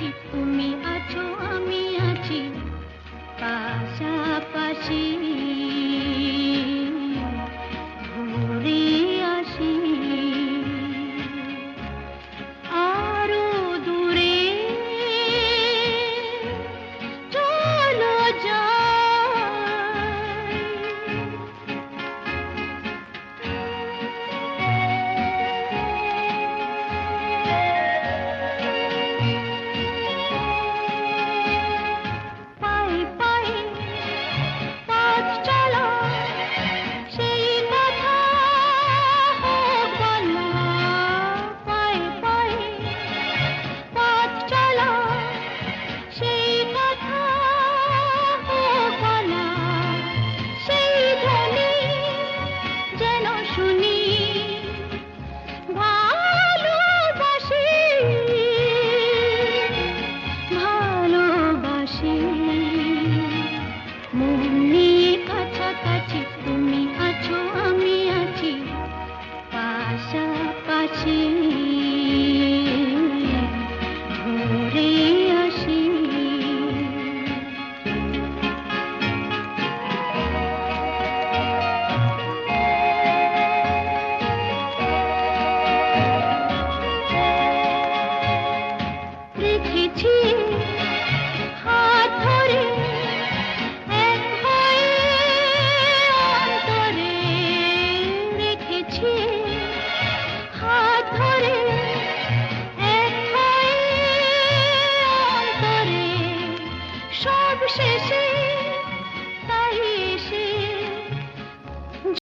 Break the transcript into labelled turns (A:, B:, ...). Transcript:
A: আছি তুমি আছো আমি আছি। পাশাপাশি 心 bochecha